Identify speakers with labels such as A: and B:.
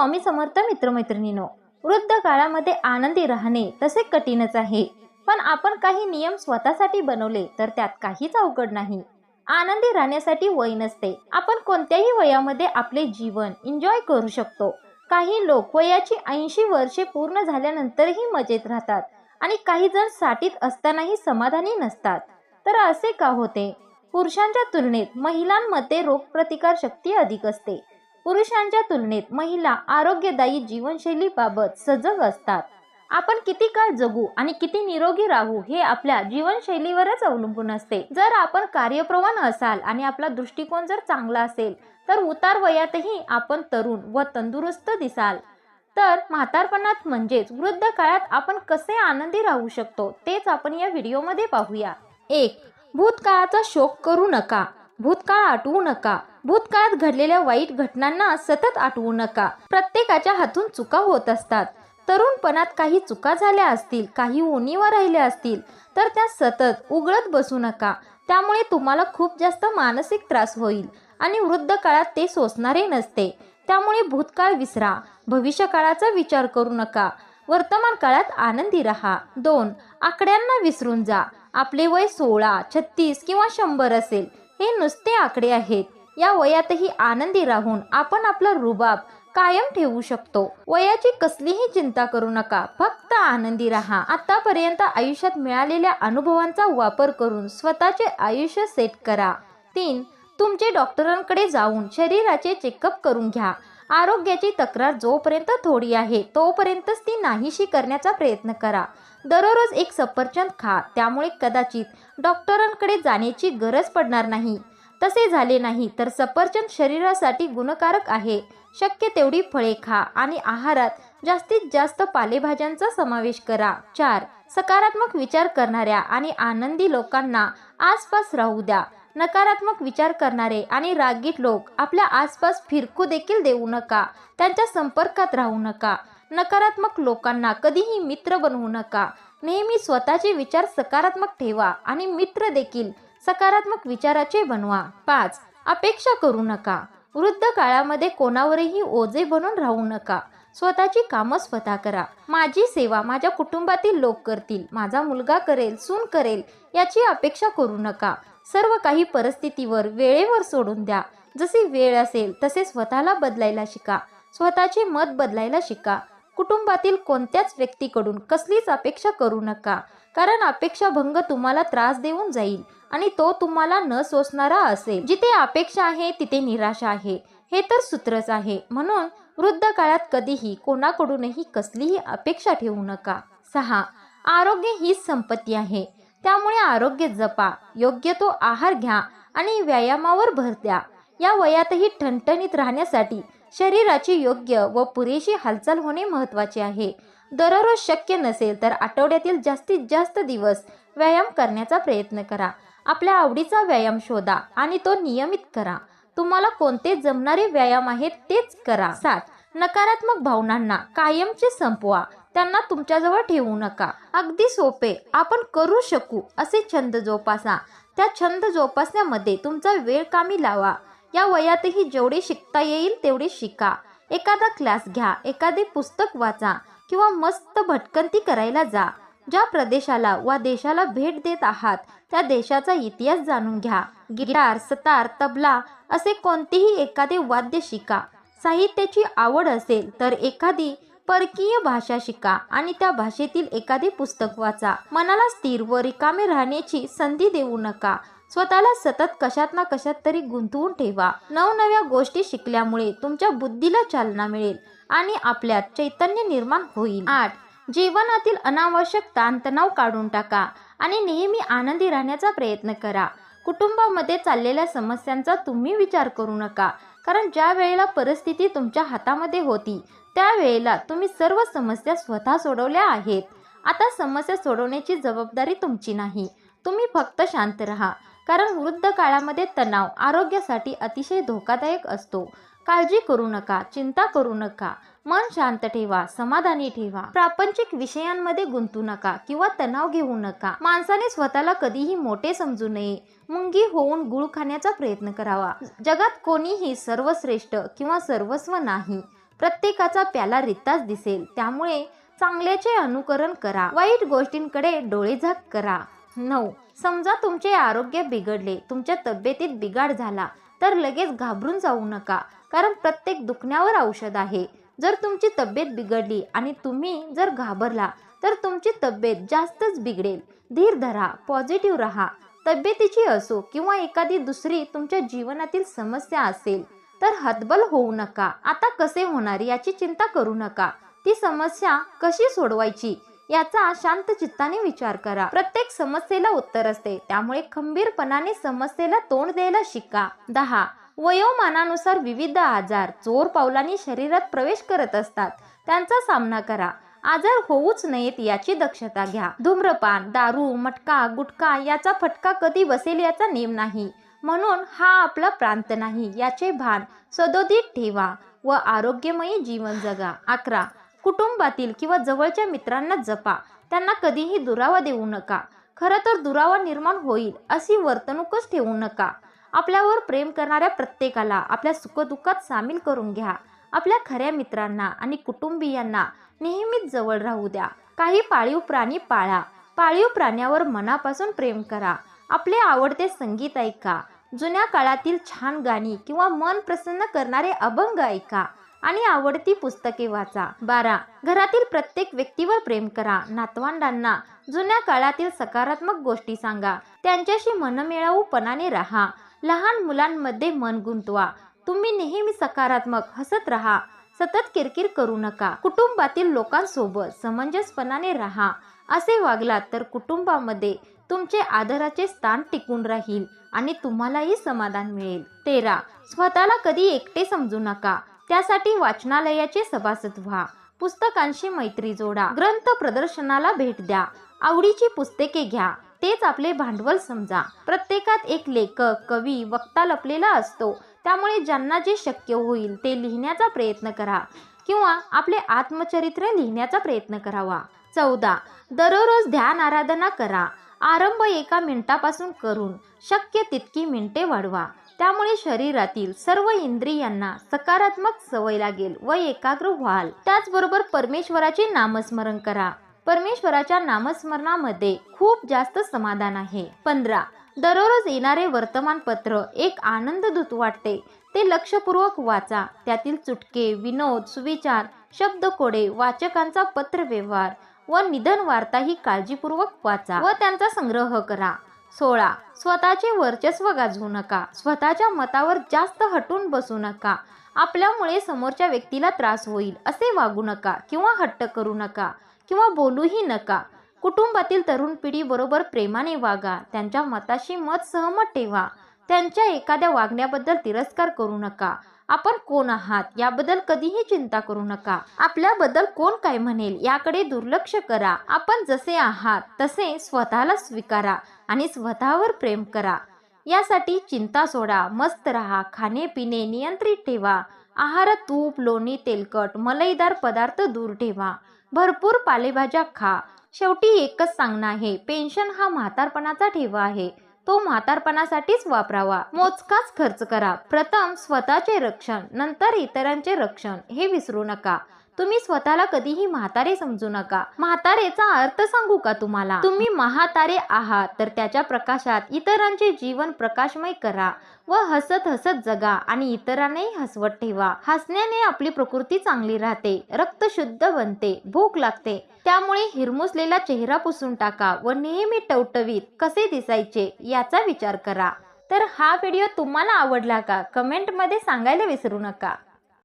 A: स्वामी समर्थ मित्रमैत्रिणीनो वृद्ध काळामध्ये आनंदी राहणे तसे कठीणच आहे. पण आपण काही नियम स्वतःसाठी बनवले तर त्यात काहीच अवघड नाही. आनंदी राहण्यासाठी वय नसते. आपण कोणत्याही वयामध्ये आपले जीवन एन्जॉय करू शकतो. काही लोक वयाची ऐंशी वर्षे पूर्ण झाल्यानंतरही मजेत राहतात आणि काही जण साठीत असतानाही समाधानी नसतात. तर असे का होते? पुरुषांच्या तुलनेत महिलांमध्ये रोगप्रतिकार शक्ती अधिक असते. पुरुषांच्या तुलनेत महिला आरोग्यदायी जीवनशैलीबाबत सजग असतात. आपण किती काळ जगू आणि किती निरोगी राहू हे आपल्या जीवनशैलीवरच अवलंबून असते. जर आपण कार्यप्रवण असाल आणि आपला दृष्टिकोन जर चांगला असेल तर उतार वयातही आपण तरुण व तंदुरुस्त दिसाल. तर म्हातारपणात म्हणजेच वृद्ध काळात आपण कसे आनंदी राहू शकतो तेच आपण या व्हिडिओमध्ये पाहूया. एक भूतकाळाचा शोक करू नका. भूतकाळ आठवू नका. भूतकाळात घडलेल्या वाईट घटनांना सतत आठवू नका. प्रत्येकाच्या हातून चुका होत असतात. तरुणपणात काही चुका झाल्या असतील काही उणीवा राहिल्या असतील तर त्या सतत उघडत बसू नका. त्यामुळे तुम्हाला खूप जास्त मानसिक त्रास होईल आणि वृद्ध काळात ते सोसणारे नसते. त्यामुळे भूतकाळ विसरा. भविष्य काळाचा विचार करू नका. वर्तमान काळात आनंदी राहा. दोन आकड्यांना विसरून जा. आपले वय सोळा छत्तीस किंवा शंभर असेल. हे नुसते आकडे आहेत. या वयातही आनंदी राहून आपण आपला रुबाब कायम ठेवू शकतो. वयाची कसलीही चिंता करू नका फक्त आनंदी राहा. आतापर्यंत आयुष्यात मिळालेल्या अनुभवांचा वापर करून स्वतःचे आयुष्य सेट करा. तीन तुमचे डॉक्टरांकडे जाऊन शरीराचे चेकअप करून घ्या. आरोग्याची तक्रार जोपर्यंत थोडी आहे तोपर्यंतच ती नाहीशी करण्याचा प्रयत्न करा. दररोज एक सफरचंद खा त्यामुळे कदाचित डॉक्टरांकडे जाण्याची गरज पडणार नाही. तसे झाले नाही तर सफरचंद शरीरासाठी गुणकारक आहे. शक्य तेवढी फळे खा आणि आहारात जास्तीत जास्त पालेभाज्यांचा समावेश करा. चार. सकारात्मक विचार करणाऱ्या आणि आनंदी लोकांना आसपास राहू द्या. नकारात्मक विचार करणारे आणि रागीट लोक आपल्या आसपास फिरकू देखील देऊ नका. त्यांच्या संपर्कात राहू नका. नकारात्मक लोकांना कधीही मित्र बनवू नका. नेहमी स्वतःचे विचार सकारात्मक ठेवा आणि मित्र देखील सकारात्मक विचाराचे बनवा. पाच अपेक्षा करू नका. वृद्ध काळामध्ये कोणावरही ओझे बनून राहू नका. स्वतःची कामं स्वतः करा. माझी सेवा माझ्या कुटुंबातील लोक करतील. माझा मुलगा करेल सून करेल याची अपेक्षा करू नका. सर्व काही परिस्थितीवर वेळेवर सोडून द्या. जशी वेळ असेल तसे स्वतःला बदलायला शिका. स्वतःचे मत बदलायला शिका. कुटुंबातील कोणत्याच व्यक्तीकडून कसलीच अपेक्षा करू नका. कारण अपेक्षाभंग तुम्हाला त्रास देऊन जाईल आणि तो तुम्हाला न सोसणारा असेल. जिथे अपेक्षा आहे तिथे निराशा आहे. हे तर सूत्रच आहे. म्हणून वृद्ध काळात कधीही कोणाकडूनही कसलीही अपेक्षा ठेवू नका. सहा. आरोग्य हीच संपत्ती आहे. त्यामुळे आरोग्य जपा. योग्य तो आहार घ्या आणि व्यायामावर भर द्या. या वयातही ठणठणीत राहण्यासाठी शरीराची योग्य व पुरेशी हालचाल होणे महत्त्वाचे आहे. दररोज शक्य नसेल तर आठवड्यातील जास्तीत जास्त दिवस व्यायाम करण्याचा प्रयत्न करा. आपल्या आवडीचा व्यायाम शोधा आणि तो नियमित करा. तुम्हाला कोणते जमणारे व्यायाम आहेत तेच करा. सात नकारात्मक भावनांना कायमचे संपवा. त्यांना तुमच्याजवळ ठेवू नका. अगदी सोपे. आपण करू शकू असे छंद जोपासा. त्या छंद जोपासण्यामध्ये तुमचा वेळ कामी लावा. या वयातही जेवढे शिकता येईल तेवढे शिका. एखादा क्लास घ्या. एखादे पुस्तक वाचा. किंवा मस्त भटकंती करायला जा. ज्या प्रदेशाला वा देशाला भेट देत आहात त्या देशाचा इतिहास जाणून घ्या. गिटार सतार तबला असे कोणतेही एखादे वाद्य शिका. साहित्याची आवड असेल तर एखादी परकीय भाषा शिका आणि त्या भाषेतील एखादे पुस्तक वाचा. मनाला स्थिर व रिकामे राहण्याची संधी देऊ नका. स्वतःला सतत कशात ना कशात तरी गुंतवून ठेवा. नवनव्या गोष्टी शिकल्यामुळे तुमच्या बुद्धीला चालना मिळेल. आणि आपल्यात चैतन्य निर्माण होईल. आठ. जीवनातील अनावश्यक ताणतणाव काढून टाका आणि नेहमी आनंदी राहण्याचा प्रयत्न करा. कुटुंबामध्ये चाललेल्या समस्यांचा तुम्ही विचार करू नका कारण ज्या वेळेला परिस्थिती तुमच्या हातामध्ये होती त्यावेळेला तुम्ही सर्व समस्या स्वतः सोडवल्या आहेत. आता समस्या सोडवण्याची जबाबदारी तुमची नाही. तुम्ही फक्त शांत राहा कारण वृद्ध काळामध्ये तणाव आरोग्यासाठी अतिशय धोकादायक असतो. काळजी करू नका चिंता करू नका. मन शांत ठेवा समाधानी ठेवा. प्रापंचिक विषयांमध्ये गुंतू नका किंवा तणाव घेऊ नका. माणसाने स्वतःला कधीही मोठे समजू नये. मुंगी होऊन गुळ खाण्याचा प्रयत्न करावा. जगात कोणीही सर्वश्रेष्ठ किंवा सर्वस्व नाही. प्रत्येकाचा प्याला रित्ताच दिसेल. त्यामुळे चांगल्याचे अनुकरण करा. वाईट गोष्टींकडे डोळेझाक करा. नऊ. समजा तुमचे आरोग्य बिघडले. तुमच्या तब्येतीत बिघाड झाला. तर लगेच घाबरून जाऊ नका कारण प्रत्येक दुखण्यावर औषध आहे. जर तुमची तब्येत बिघडली आणि तुम्ही जर घाबरला तर तुमची तब्येत जास्तच बिघडेल. धीर धरा पॉझिटिव्ह राहा. तब्येतीची असो किंवा एखादी दुसरी तुमच्या जीवनातील समस्या असेल तर हतबल होऊ नका. आता कसे होणार याची चिंता करू नका. ती समस्या कशी सोडवायची? याचा शांत चित्ताने विचार करा. प्रत्येक समस्येला उत्तर असते. त्यामुळे खंबीरपणाने समस्येला तोंड द्यायला शिका. दहा. वयोमानानुसार विविध आजार चोर पावलांनी शरीरात प्रवेश करत असतात. त्यांचा सामना करा. आजार होऊच नयेत याची दक्षता घ्या. धूम्रपान दारू मटका गुटखा याचा फटका कधी बसेल याचा नेम नाही. म्हणून हा आपला प्रांत नाही. याचे भान सदोदित ठेवा व आरोग्यमयी जीवन जगा. अकरा. कुटुंबातील किंवा जवळच्या मित्रांना जपा. त्यांना कधीही दुरावा देऊ नका. खरं तर दुरावा निर्माण होईल अशी वर्तणूकच ठेवू नका. आपल्यावर प्रेम करणाऱ्या प्रत्येकाला आपल्या सुखदुःखात सामील करून घ्या. आपल्या खऱ्या मित्रांना आणि कुटुंबियांना नेहमीच जवळ राहू द्या. काही पाळीव प्राणी पाळा. पाळीव प्राण्यावर मनापासून प्रेम करा. आपले आवडते संगीत ऐका. जुन्या काळातील छान गाणी किंवा मन प्रसन्न करणारे अभंग ऐका. आणि आवडती पुस्तके वाचा. बारा. घरातील प्रत्येक व्यक्तीवर प्रेम करा. नातवंडांना जुन्या काळातील सकारात्मक गोष्टी सांगा. त्यांच्याशी मनमिळाऊपणाने राहा. लहान मुलांमध्ये मन गुंतवा. तुम्ही नेहमी सकारात्मक हसत राहा. सतत किरकिर करू नका. कुटुंबातील लोकांसोबत समंजसपणाने राहा. असे वागलात तर कुटुंबामध्ये तुमचे आदराचे स्थान टिकून राहील आणि तुम्हालाही समाधान मिळेल. तेरा. स्वतःला कधी एकटे समजू नका. त्यासाठी वाचनालयाचे सभासद व्हा. पुस्तकांशी मैत्री जोडा. ग्रंथ प्रदर्शनाला भेट द्या. आवडीची पुस्तके घ्या. तेच आपले भांडवल समजा. प्रत्येकात एक लेखक कवी वक्ता लपलेला असतो. त्यामुळे ज्यांना जे शक्य होईल ते लिहिण्याचा प्रयत्न करा. किंवा आपले आत्मचरित्र लिहिण्याचा प्रयत्न करावा. चौदा. दररोज ध्यान आराधना करा. आरंभ एका मिनिटापासून करून शक्य तितकी मिनिटे वाढवा. त्यामुळे शरीरातील सर्व इंद्रियांना सकारात्मक सवय लागेल व एकाग्र व्हाल. त्याचबरोबर परमेश्वराचे नामस्मरण करा. परमेश्वराच्या नामस्मरणामध्ये खूप जास्त समाधान आहे. पंधरा. दररोज येणारे वर्तमानपत्र एक आनंद दूत वाटते. ते लक्षपूर्वक वाचा. त्यातील चुटके विनोद सुविचार शब्दकोडे वाचकांचा पत्रव्यवहार व निधन वार्ताही काळजीपूर्वक वाचा व त्यांचा संग्रह करा. सोळा. स्वतःचे वर्चस्व गाजवू नका. स्वतःच्या मतावर जास्त हटून बसू नका. आपल्यामुळे समोरच्या व्यक्तीला त्रास होईल असे वागू नका किंवा हट्ट करू नका किंवा बोलूही नका. कुटुंबातील तरुण पिढी बरोबर प्रेमाने वागा. त्यांच्या मताशी मत सहमत ठेवा. त्यांच्या एखाद्या वागण्याबद्दल तिरस्कार करू नका. आपण कोण आहात याबद्दल कधीही चिंता करू नका. आपल्याबद्दल कोण काय म्हणेल याकडे दुर्लक्ष करा. आपण जसे आहात तसे स्वतःला स्वीकारा आणि स्वतःवर प्रेम करा. यासाठी चिंता सोडा मस्त राहा खाणे पिणे नियंत्रित ठेवा. आहारात तूप लोणी तेलकट मलईदार पदार्थ दूर ठेवा. भरपूर पालेभाज्या खा. शेवटी एकच सांगणं आहे पेन्शन हा म्हातारपणाचा ठेवा आहे. तो म्हातारपणासाठीच वापरावा. मोजकाच खर्च करा. प्रथम स्वतःचे रक्षण नंतर इतरांचे रक्षण हे विसरू नका. तुम्ही स्वतःला कधीही म्हातारे समजू नका. म्हातारेचा अर्थ सांगू का तुम्हाला? तुम्ही महातारे आहात तर त्याच्या प्रकाशात इतरांचे जीवन प्रकाशमय करा व हसत हसत जगा आणि इतरांनाही हसवत ठेवा. हसण्याने आपली प्रकृती चांगली राहते रक्त शुद्ध बनते भूक लागते. त्यामुळे हिरमुसलेला चेहरा पुसून टाका व नेहमी टवटवीत कसे दिसायचे याचा विचार करा. तर हा व्हिडिओ तुम्हाला आवडला का? कमेंटमध्ये सांगायला विसरू नका.